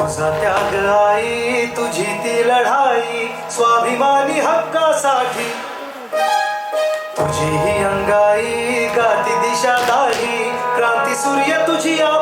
कौसा त्याग आई, तुझी ती लड़ाई स्वाभिमानी हक्कासाठी. तुझी ही अंगाई, गाती दिशा दिशादाई क्रांति सूर्य तुझी आ